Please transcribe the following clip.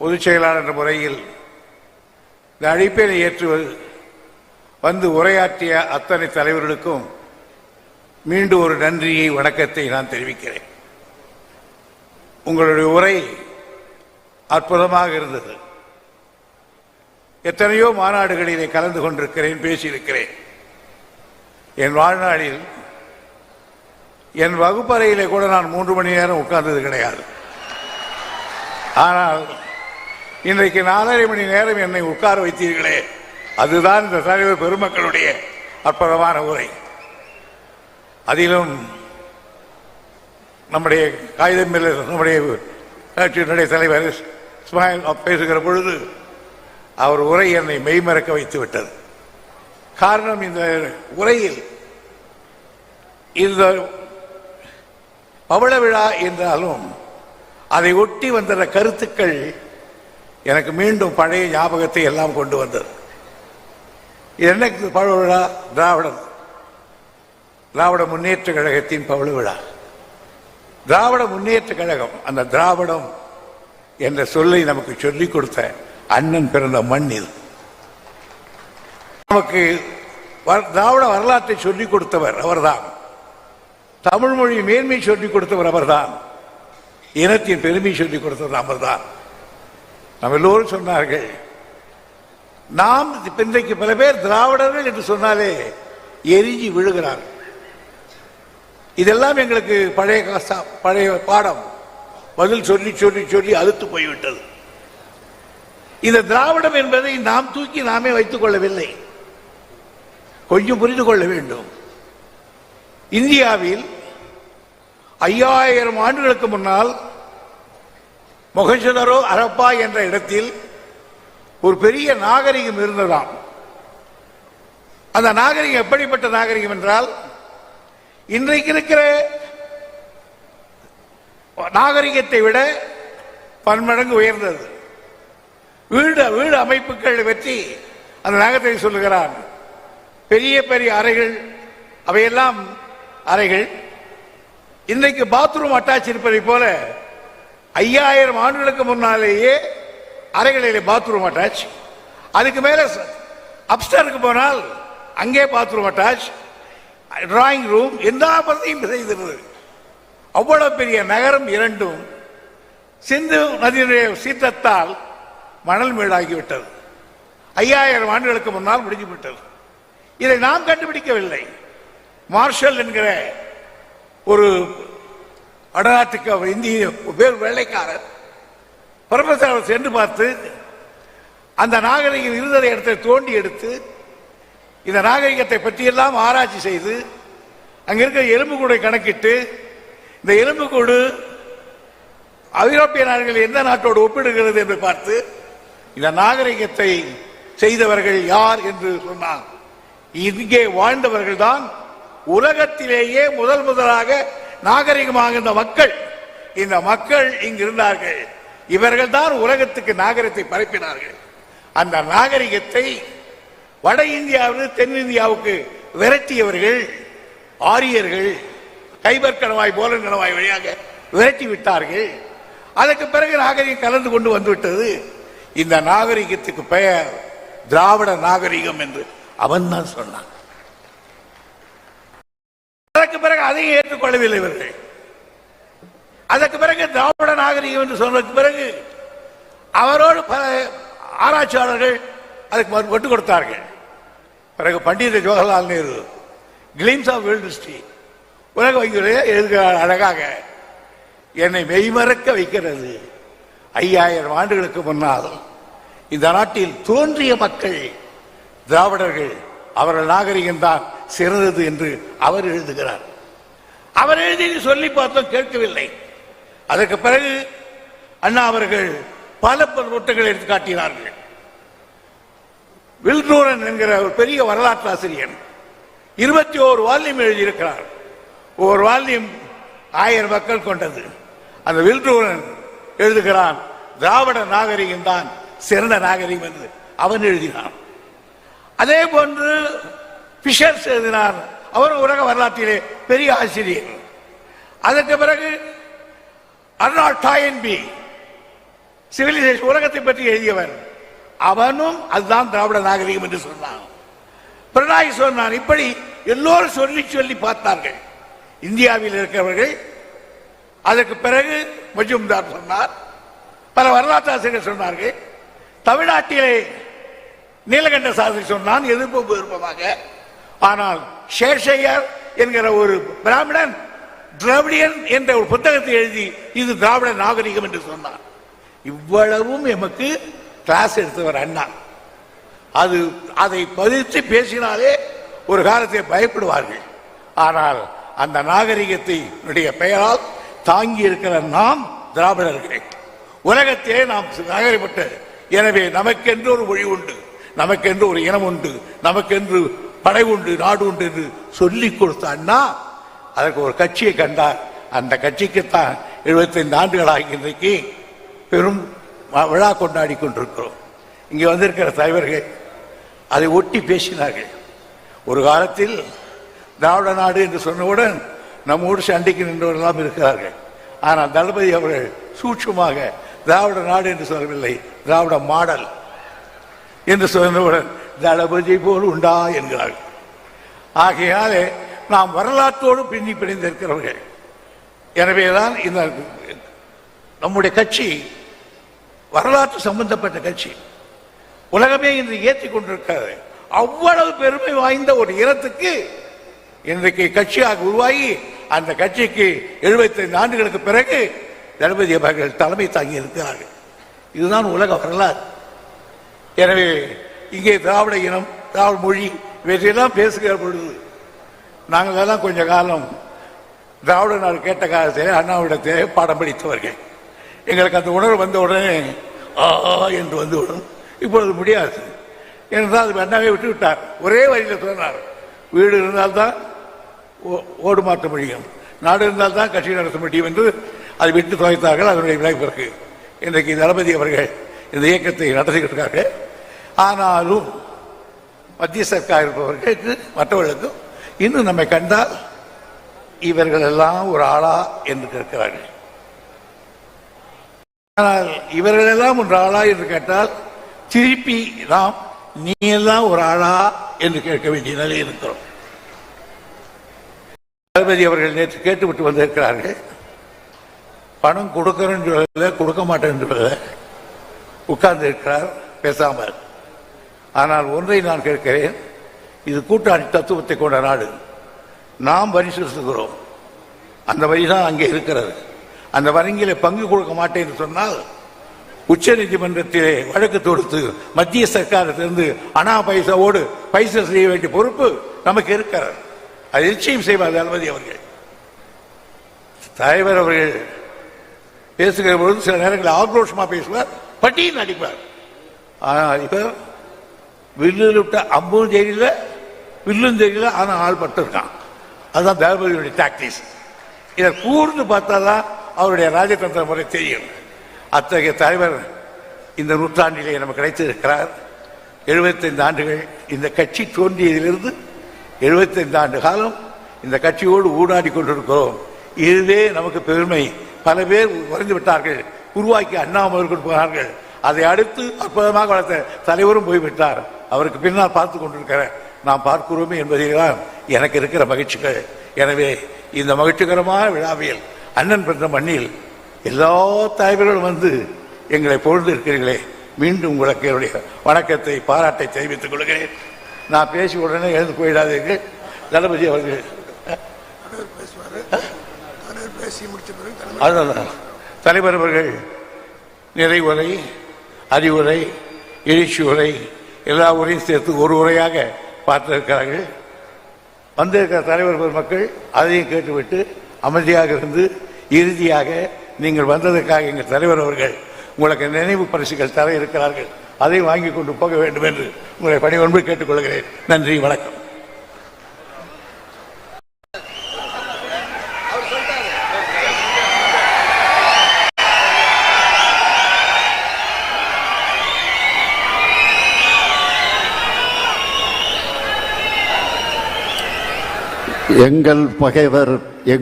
பொதுச் செயலாளர் என்ற முறையில் இந்த அழைப்பினை ஏற்று வந்து உரையாற்றிய அத்தனை தலைவர்களுக்கும் மீண்டும் ஒரு நன்றியை வணக்கத்தை நான் தெரிவிக்கிறேன். உங்களுடைய உரை அற்புதமாக இருந்தது. எத்தனையோ மாநாடுகளிலே கலந்து கொண்டிருக்கிறேன் பேசியிருக்கிறேன். என் வாழ்நாளில் என் வகுப்பறையிலே கூட நான் மூன்று மணி நேரம் உட்கார்ந்தது கிடையாது. ஆனால் இன்றைக்கு நாலரை மணி நேரம் என்னை உட்கார வைத்தீர்களே. அதுதான் இந்த தலைவர் பெருமக்களுடைய அற்புதமான உரை. அதிலும் நம்முடைய காகிதம் நம்முடைய கட்சியினுடைய தலைவர் இஸ்மாயில் பேசுகிற பொழுது அவர் உரை என்னை மெய்மறக்க வைத்து விட்டது காரணம் இந்த உரையில் இந்த பவள விழா என்றாலும் அதை ஒட்டி வந்த கருத்துக்கள் எனக்கு மீண்டும் பழைய ஞாபகத்தை எல்லாம் கொண்டு வந்தது. இது என்ன பவள விழா? திராவிடம். திராவிட முன்னேற்ற கழகத்தின் பவள விழா. திராவிட முன்னேற்ற கழகம் அந்த திராவிடம் என்ற சொல்லை நமக்கு சொல்லிக் கொடுத்த அண்ணன் பிறந்த மண் இது. நமக்கு வ- திராவிட வரலாற்றை சொல்லிக் கொடுத்தவர் அவர்தான். தமிழ் மொழி மேன்மை சொல்லிக் கொடுத்தவர் அவர்தான். இனத்தின் பெருமை சொல்லிக் கொடுத்தவர் அவர்தான். நம்ம எல்லோரும் சொன்னார்கள். நாம் இன்றைக்கு பல பேர் திராவிடர்கள் என்று சொன்னாலே எரிஞ்சி விழுகிறார்கள். இதெல்லாம் எங்களுக்கு பழைய காசா பழைய பாடம். பதில் சொல்லி சொல்லி சொல்லி அழுத்து போய்விட்டது. இந்த திராவிடம் என்பதை நாம் தூக்கி நாமே வைத்துக் கொள்ளவில்லை. கொஞ்சம் புரிந்து கொள்ள வேண்டும். இந்தியாவில் ஐயாயிரம் ஆண்டுகளுக்கு முன்னால் மொகஞ்சதரோ அரப்பா என்ற இடத்தில் ஒரு பெரிய நாகரிகம் இருந்ததாம். அந்த நாகரிகம் எப்படிப்பட்ட நாகரிகம் என்றால் இன்றைக்கு இருக்கிற நாகரிகத்தை விட பன்மடங்கு உயர்ந்தது. வீடு வீடு அமைப்புகள் பற்றி அந்த நாகத்தை சொல்லுகிறான் பெரிய பெரிய அறைகள் அவையெல்லாம் அறைகள். இன்றைக்கு பாத்ரூம் அட்டாச் இருப்பதை போல ஐயாயிரம் ஆண்டுகளுக்கு முன்னாலேயே அறைகளிலே பாத்ரூம் அட்டாச் அதுக்கு மேல அப்ஸ்டருக்கு போனால் அங்கே பாத்ரூம் அட்டாச் டிராயிங் ரூம் எல்லா பகுதியும் செய்திருந்தது. அவ்வளவு பெரிய நகரம் இரண்டும் சிந்து நதியினுடைய சீற்றத்தால் மணல் மேடாகிவிட்டது ஐயாயிரம் ஆண்டுகளுக்கு முன்னால் முடிஞ்சு விட்டது இதை நாம் கண்டுபிடிக்கவில்லை. மார்ஷல் என்கிற ஒரு வடநாட்டுக்கு அவர் இந்திய பேர் வெள்ளைக்காரர். பிரபசர் சென்று பார்த்து அந்த நாகரிகம் இருந்ததை இடத்தை தோண்டி எடுத்து இந்த நாகரிகத்தை பற்றியெல்லாம் ஆராய்ச்சி செய்து அங்கே இருக்கிற எலும்புக்கூடை கணக்கிட்டு இந்த எலும்புக்கூடு ஐரோப்பிய நாடுகள் எந்த நாட்டோடு ஒப்பிடுகிறது என்று பார்த்து இந்த நாகரிகத்தை செய்தவர்கள் யார் என்று சொன்னார். இங்கே வாழ்ந்தவர்கள் தான் உலகத்திலேயே முதல் முதலாக நாகரிகமாக இருந்த மக்கள் இந்த மக்கள் இங்கு இருந்தார்கள் இவர்கள் தான் உலகத்துக்கு நாகரிகத்தை பரப்பினார்கள். அந்த நாகரிகத்தை வட இந்தியாவிலிருந்து தென்னிந்தியாவுக்கு விரட்டியவர்கள் ஆரியர்கள் கைபர் கணவாய் போல கணவாய் வழியாக விரட்டி விட்டார்கள். அதற்கு பிறகு நாகரிகம் கலந்து கொண்டு வந்துவிட்டது. இந்த நாகரிகத்துக்கு பெயர் திராவிட நாகரிகம் என்று அவன் தான் சொன்னான். அதற்கு பிறகு அதையும் ஏற்றுக்கொள்ளவில்லை இவர்கள். அதற்கு பிறகு திராவிட நாகரிகம் என்று சொன்னதுக்கு பிறகு அவரோடு பல ஆராய்ச்சியாளர்கள் அதுக்கு ஒட்டு கொடுத்தார்கள். பிறகு Pandit Jawaharlal Nehru glimpses of world history உலக வங்கியுடைய எழுதுகிறார் அழகாக. என்னை மெய்மறக்க வைக்கிறது. ஐயாயிரம் ஆண்டுகளுக்கு முன்னால் இந்த நாட்டில் தோன்றிய மக்கள் திராவிடர்கள் அவர்கள் நாகரிகம் தான் சிறந்தது என்று அவர் எழுதுகிறார். அவர் எழுதி சொல்லி பார்த்தோம் கேட்கவில்லை. அதற்கு பிறகு அண்ணா அவர்கள் பல பொருட்களை எடுத்து காட்டினார்கள். வில்டூரன் என்கிற ஒரு பெரிய வரலாற்று ஆசிரியர் இருபத்தி ஓரு வால்யூம் எழுதியிருக்கிறார். ஒரு வால்யூம் ஆயிரம் மக்கள் கொண்டது. அந்த வில்டூரன் எழுதுகிறான் திராவிட நாகரிகம் தான் சிறந்த நாகரிகம் என்று அவன் எழுதினான். அதே போன்று பிஷர்ஸ் எழுதினார். அவர் உலக வரலாற்றிலே பெரிய ஆசிரியர். அதற்கு பிறகு அர்னால்ட் டாயன்பி சிவிலைசேஷன் உலகத்தை பற்றி எழுதியவன் அவனும் அதுதான் திராவிட நாகரிகம் என்று சொன்னான். பிரணாய் சொன்னான் இப்படி எல்லோரும் சொல்லி சொல்லி பார்த்தார்கள். இந்தியாவில் இருக்கிறவர்கள் அதற்கு பிறகு மஜும்தார் சொன்னார். பல வரலாற்று ஆசிரியர்கள் சொன்னார்கள். தமிழ்நாட்டிலே நீலகண்ட சாஸ்திரி சொன்னான் எதிர்ப்பு விருப்பமாக. ஆனால் சேஷையர் என்கிற ஒரு பிராமணன் திராவிடியன் என்ற ஒரு புத்தகத்தை எழுதி இது திராவிட நாகரிகம் என்று சொன்னார். இவ்வளவும் எமக்கு கிளாஸ் எடுத்தவர் அண்ணா. அது அதை பதித்து பேசினாலே ஒரு காலத்தை பயப்படுவார்கள். ஆனால் அந்த நாகரிகத்தை பெயரால் தாங்கி இருக்கிற நாம் திராவிடர்கள். உலகத்திலே நாம் நாகரிகப்பட்ட எனவே நமக்கென்று ஒரு மொழி உண்டு நமக்கென்று ஒரு இனம் உண்டு நமக்கென்று படை உண்டு நாடு உண்டு என்று சொல்லி கொடுத்த அண்ணா அதற்கு ஒரு கட்சியை கண்டார். அந்த கட்சிக்குத்தான் 75 ஆண்டுகளாகி இன்றைக்கு பெரும் விழா கொண்டாடி கொண்டிருக்கிறோம். இங்கே வந்திருக்கிற தலைவர்கள் அதை ஒட்டி பேசினார்கள். ஒரு காலத்தில் திராவிட நாடு என்று சொன்னவுடன் நம்மோடு சண்டைக்கு நின்றவர்களெல்லாம் இருக்கிறார்கள். ஆனால் தளபதி அவர்கள் சூட்சமாக திராவிட நாடு என்று சொல்லவில்லை திராவிட மாடல் என்று சொன்னவுடன் தளபதி போல் உண்டா என்கிறார்கள். ஆகையாலே நாம் வரலாற்றோடு பின்னி பிணைந்திருக்கிறவர்கள். எனவேதான் இந்த நம்முடைய கட்சி வரலாற்று சம்பந்தப்பட்ட கட்சி. உலகமே இன்று ஏற்றிக் கொண்டிருக்கிறது. அவ்வளவு பெருமை வாய்ந்த ஒரு இனத்துக்கு இன்றைக்கு கட்சியாக உருவாகி அந்த கட்சிக்கு 75 ஆண்டுகளுக்கு பிறகு தளபதி அவர்கள் தலைமை தாங்கி இருக்கிறார்கள். இதுதான் உலக வரலாறு. எனவே இங்கே திராவிட இனம் திராவிட மொழி இவற்றையெல்லாம் பேசுகிற பொழுது நாங்கள் எல்லாம் கொஞ்ச காலம் திராவிட நாடு கேட்ட காலத்தில் அண்ணாவிடத்தை பாடம் படித்தவர்கள். எங்களுக்கு அந்த உணர்வு வந்த உடனே ஆ ஆ என்று வந்துவிடும் இப்பொழுது முடியாது. என்றால் அது அண்ணாவே விட்டு விட்டார். ஒரே வழியில் சொன்னார். வீடு இருந்தால்தான் ஓ- ஓடு மாற்ற முடியும். நாடு இருந்தால்தான் கட்சி நடத்த முடியும் என்று அதை விட்டு துவைத்தார்கள் அதனுடைய விலை பிறகு இன்றைக்கு தளபதி அவர்கள் இந்த இயக்கத்தை நடத்திக்கிட்டு ஆனாலும் மத்திய சர்க்கார் இருப்பவர்களுக்கு மற்றவர்களுக்கும் இன்னும் நம்மை கண்டால் இவர்கள் எல்லாம் ஒரு ஆளா என்று கேட்கிறார்கள். ஆனால் இவர்கள் எல்லாம் ஒரு ஆளா என்று கேட்டால் திருப்பி நாம் நீ எல்லாம் ஒரு ஆளா என்று கேட்க வேண்டிய நிலை இருக்கிறோம். தளபதி அவர்கள் நேற்று கேட்டுவிட்டு வந்திருக்கிறார்கள். பணம் கொடுக்கிறேன் சொல்லல கொடுக்க மாட்டேன்னு சொல்லல. உட்கார்ந்து இருக்கிறார் பேசாமல். ஆனால் ஒன்றை நான் கேட்கிறேன். இது கூட்டாணி தத்துவத்தை கொண்ட நாடு. நாம் வரி செலுத்துகிறோம். அந்த வரி தான் அங்கே இருக்கிறது. அந்த வரிங்கில பங்கு கொடுக்க மாட்டேன் என்று சொன்னால் உச்ச நீதிமன்றத்திலே வழக்கு தொடுத்து மத்திய சர்க்காரத்திலிருந்து அனா பைசாவோடு பைசா செய்ய வேண்டிய பொறுப்பு நமக்கு இருக்கிறது. அது நிச்சயம் செய்வார் தளபதி அவர்கள். தலைவர் அவர்கள் பேசுகிற பொழுது சில நேரங்களில் ஆக்ரோஷமா பேசுவார் பட்டியில் அடிப்பார். ஆனால் இவர் வில்லில் விட்ட அம்பும் தெரியல வில்லும் தெரியல ஆனால் ஆள் பட்டிருக்கான். அதுதான் தளபதியுடைய டாக்டிஸ் இதை கூர்ந்து பார்த்தாதான் அவருடைய ராஜதந்திர முறை தெரியும். அத்தகைய தலைவர் இந்த நூற்றாண்டிலே நமக்கு கிடைத்திருக்கிறார். 75 ஆண்டுகள் இந்த கட்சி தோன்றியதிலிருந்து 75 ஆண்டு காலம் இந்த கட்சியோடு ஊடாடி கொண்டிருக்கிறோம். இதுவே நமக்கு பெருமை. பல பேர் உறைந்து விட்டார்கள். உருவாக்கி அண்ணாமலை போனார்கள் அதை அடுத்து அற்புதமாக வளர்த்த தலைவரும் போய்விட்டார். அவருக்கு பின்னால் பார்த்து கொண்டிருக்கிற நாம் பார்க்கிறோமே என்பதில்தான் எனக்கு இருக்கிற மகிழ்ச்சிகள். எனவே இந்த மகிழ்ச்சிகரமான விழாவில் அண்ணன் பிறந்த மண்ணில் எல்லா தலைவர்களும் வந்து எங்களை பொழுது இருக்கிறீர்களே. மீண்டும் உங்களுக்கு என்னுடைய வணக்கத்தை பாராட்டை தெரிவித்துக் கொள்கிறேன். நான் பேசி உடனே எழுந்து போயிடாதீர்கள். தளபதி அவர்கள். அதுதான் தலைவர் அவர்கள் நிறைவுரை அறிவுரை எழுச்சி உரை எல்லா உரையும் சேர்த்து ஒரு உரையாக பார்த்திருக்கிறார்கள். வந்திருக்கிற தலைவர் பெருமக்கள் அதையும் கேட்டுவிட்டு அமைதியாக இருந்து இறுதியாக நீங்கள் வந்ததற்காக எங்கள் தலைவர் அவர்கள் உங்களுக்கு நினைவு பரிசுகள் தர இருக்கிறார்கள். அதை வாங்கி கொண்டு போக வேண்டும் என்று உங்களை பணி ஒன்று கேட்டுக்கொள்கிறேன். நன்றி வணக்கம். எங்கள் பகைவர்